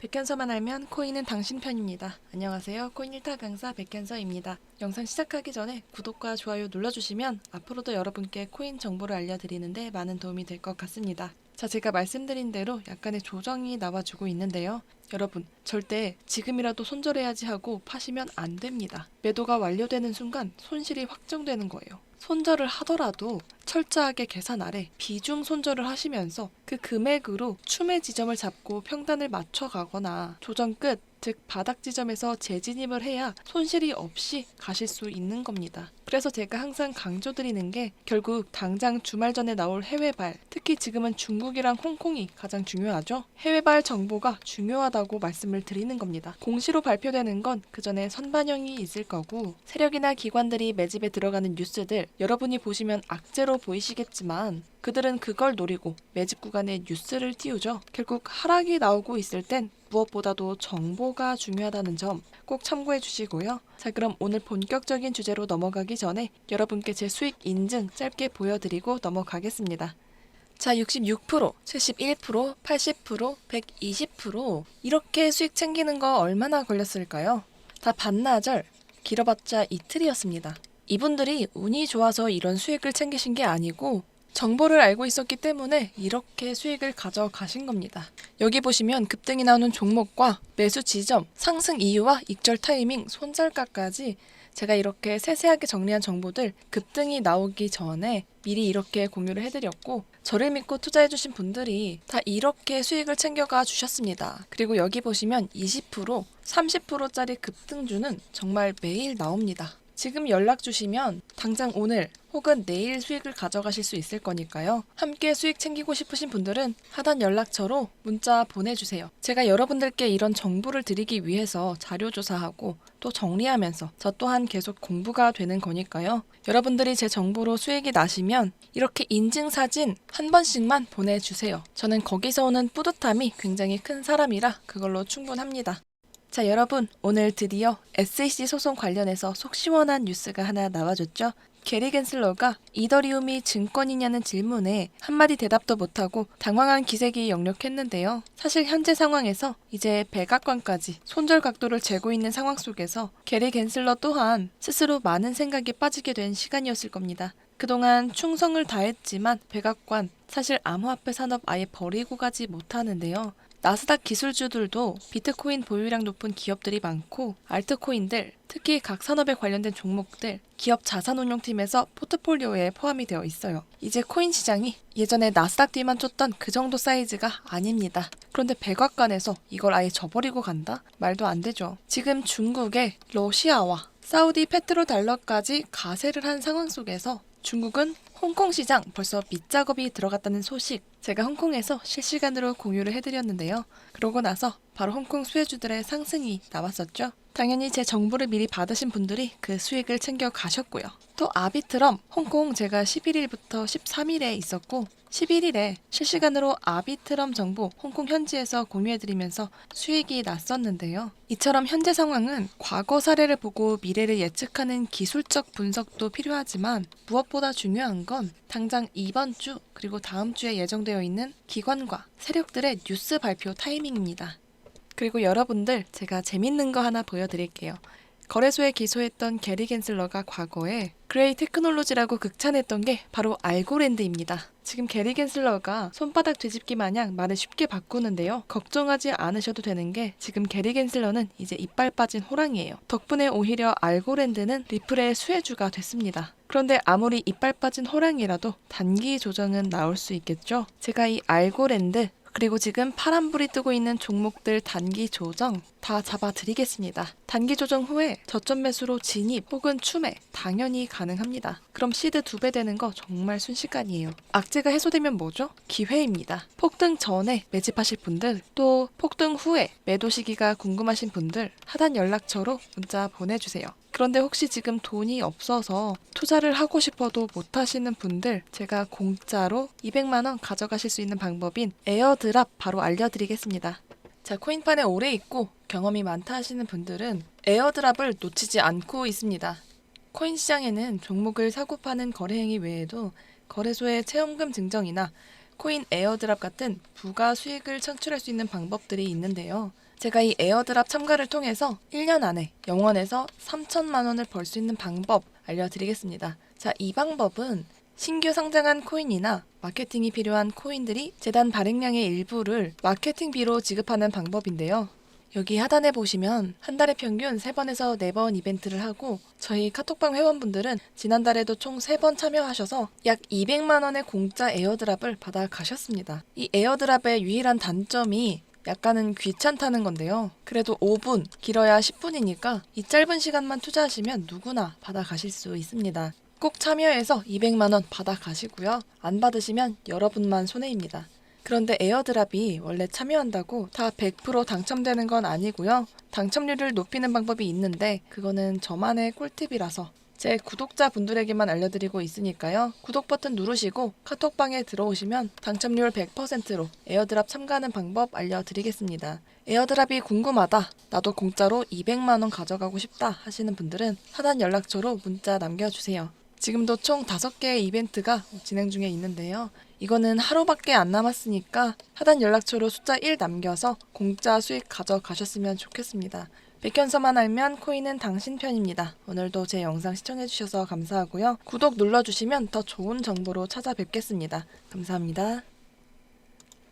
백현서만 알면 코인은 당신 편입니다. 안녕하세요. 코인 1타 강사 백현서입니다. 영상 시작하기 전에 구독과 좋아요 눌러주시면 앞으로도 여러분께 코인 정보를 알려드리는데 많은 도움이 될 것 같습니다. 자, 제가 말씀드린 대로 약간의 조정이 나와주고 있는데요. 여러분, 절대 지금이라도 손절해야지 하고 파시면 안 됩니다. 매도가 완료되는 순간 손실이 확정되는 거예요. 손절을 하더라도 철저하게 계산 아래 비중 손절을 하시면서 그 금액으로 추매 지점을 잡고 평단을 맞춰 가거나 조정 끝, 즉 바닥 지점에서 재진입을 해야 손실이 없이 가실 수 있는 겁니다. 그래서 제가 항상 강조드리는 게 결국 당장 주말 전에 나올 해외발, 특히 지금은 중국이랑 홍콩이 가장 중요하죠. 해외발 정보가 중요하다고 말씀을 드리는 겁니다. 공시로 발표되는 건 그 전에 선반영이 있을 거고 세력이나 기관들이 매집에 들어가는 뉴스들 여러분이 보시면 악재로 보이시겠지만 그들은 그걸 노리고 매집 구간에 뉴스를 띄우죠. 결국 하락이 나오고 있을 땐 무엇보다도 정보가 중요하다는 점 꼭 참고해 주시고요. 자, 그럼 오늘 본격적인 주제로 넘어가기 전에 여러분께 제 수익 인증 짧게 보여드리고 넘어가겠습니다. 자, 66%, 71%, 80%, 120% 이렇게 수익 챙기는 거 얼마나 걸렸을까요? 다 반나절, 길어봤자 이틀이었습니다. 이분들이 운이 좋아서 이런 수익을 챙기신 게 아니고 정보를 알고 있었기 때문에 이렇게 수익을 가져가신 겁니다. 여기 보시면 급등이 나오는 종목과 매수 지점, 상승 이유와 익절 타이밍, 손절가까지 제가 이렇게 세세하게 정리한 정보들 급등이 나오기 전에 미리 이렇게 공유를 해드렸고 저를 믿고 투자해주신 분들이 다 이렇게 수익을 챙겨가 주셨습니다. 그리고 여기 보시면 20%, 30%짜리 급등주는 정말 매일 나옵니다. 지금 연락 주시면 당장 오늘 혹은 내일 수익을 가져가실 수 있을 거니까요. 함께 수익 챙기고 싶으신 분들은 하단 연락처로 문자 보내주세요. 제가 여러분들께 이런 정보를 드리기 위해서 자료 조사하고 또 정리하면서 저 또한 계속 공부가 되는 거니까요. 여러분들이 제 정보로 수익이 나시면 이렇게 인증사진 한 번씩만 보내주세요. 저는 거기서 오는 뿌듯함이 굉장히 큰 사람이라 그걸로 충분합니다. 자, 여러분, 오늘 드디어 SEC 소송 관련해서 속 시원한 뉴스가 하나 나와줬죠? 게리 겐슬러가 이더리움이 증권이냐는 질문에 한마디 대답도 못하고 당황한 기색이 역력했는데요. 사실 현재 상황에서 이제 백악관까지 손절 각도를 재고 있는 상황 속에서 게리 겐슬러 또한 스스로 많은 생각에 빠지게 된 시간이었을 겁니다. 그동안 충성을 다했지만 백악관 사실 암호화폐 산업 아예 버리고 가지 못하는데요. 나스닥 기술주들도 비트코인 보유량 높은 기업들이 많고 알트코인들, 특히 각 산업에 관련된 종목들, 기업 자산운용팀에서 포트폴리오에 포함이 되어 있어요. 이제 코인 시장이 예전에 나스닥 뒤만 쫓던 그 정도 사이즈가 아닙니다. 그런데 백악관에서 이걸 아예 저버리고 간다? 말도 안 되죠. 지금 중국의 러시아와 사우디 페트로 달러까지 가세를 한 상황 속에서 중국은 홍콩 시장 벌써 밑작업이 들어갔다는 소식 제가 홍콩에서 실시간으로 공유를 해드렸는데요. 그러고 나서 바로 홍콩 수혜주들의 상승이 나왔었죠. 당연히 제 정보를 미리 받으신 분들이 그 수익을 챙겨 가셨고요. 또 아비트럼 홍콩 제가 11일부터 13일에 있었고 11일에 실시간으로 아비트럼 정보 홍콩 현지에서 공유해드리면서 수익이 났었는데요. 이처럼 현재 상황은 과거 사례를 보고 미래를 예측하는 기술적 분석도 필요하지만 무엇보다 중요한 건 당장 이번 주 그리고 다음 주에 예정되어 있는 기관과 세력들의 뉴스 발표 타이밍입니다. 그리고 여러분들 제가 재밌는 거 하나 보여드릴게요. 거래소에 기소했던 게리 겐슬러가 과거에 그레이 테크놀로지라고 극찬했던 게 바로 알고랜드입니다. 지금 게리 겐슬러가 손바닥 뒤집기 마냥 말을 쉽게 바꾸는데요. 걱정하지 않으셔도 되는 게 지금 게리 겐슬러는 이제 이빨 빠진 호랑이에요. 덕분에 오히려 알고랜드는 리플의 수혜주가 됐습니다. 그런데 아무리 이빨 빠진 호랑이라도 단기 조정은 나올 수 있겠죠? 제가 이 알고랜드 그리고 지금 파란불이 뜨고 있는 종목들 단기 조정 다 잡아드리겠습니다. 단기 조정 후에 저점 매수로 진입 혹은 추매 당연히 가능합니다. 그럼 시드 두 배 되는 거 정말 순식간이에요. 악재가 해소되면 뭐죠? 기회입니다. 폭등 전에 매집하실 분들 또 폭등 후에 매도 시기가 궁금하신 분들 하단 연락처로 문자 보내주세요. 그런데 혹시 지금 돈이 없어서 투자를 하고 싶어도 못 하시는 분들 제가 공짜로 200만 원 가져가실 수 있는 방법인 에어드랍 바로 알려드리겠습니다. 자, 코인판에 오래 있고 경험이 많다 하시는 분들은 에어드랍을 놓치지 않고 있습니다. 코인 시장에는 종목을 사고 파는 거래 행위 외에도 거래소의 체험금 증정이나 코인 에어드랍 같은 부가 수익을 창출할 수 있는 방법들이 있는데요. 제가 이 에어드랍 참가를 통해서 1년 안에 영원에서 3천만 원을 벌 수 있는 방법 알려드리겠습니다. 자, 이 방법은 신규 상장한 코인이나 마케팅이 필요한 코인들이 재단 발행량의 일부를 마케팅비로 지급하는 방법인데요. 여기 하단에 보시면 한 달에 평균 3번에서 4번 이벤트를 하고 저희 카톡방 회원분들은 지난달에도 총 3번 참여하셔서 약 200만 원의 공짜 에어드랍을 받아 가셨습니다. 이 에어드랍의 유일한 단점이 약간은 귀찮다는 건데요. 그래도 5분, 길어야 10분이니까 이 짧은 시간만 투자하시면 누구나 받아 가실 수 있습니다. 꼭 참여해서 200만 원 받아 가시고요. 안 받으시면 여러분만 손해입니다. 그런데 에어드랍이 원래 참여한다고 다 100% 당첨되는 건 아니고요. 당첨률을 높이는 방법이 있는데 그거는 저만의 꿀팁이라서 제 구독자 분들에게만 알려드리고 있으니까요. 구독 버튼 누르시고 카톡방에 들어오시면 당첨률 100%로 에어드랍 참가하는 방법 알려드리겠습니다. 에어드랍이 궁금하다. 나도 공짜로 200만원 가져가고 싶다 하시는 분들은 하단 연락처로 문자 남겨주세요. 지금도 총 5개의 이벤트가 진행 중에 있는데요. 이거는 하루밖에 안 남았으니까 하단 연락처로 숫자 1 남겨서 공짜 수익 가져가셨으면 좋겠습니다. 백현서만 알면 코인은 당신 편입니다. 오늘도 제 영상 시청해주셔서 감사하고요. 구독 눌러주시면 더 좋은 정보로 찾아뵙겠습니다. 감사합니다.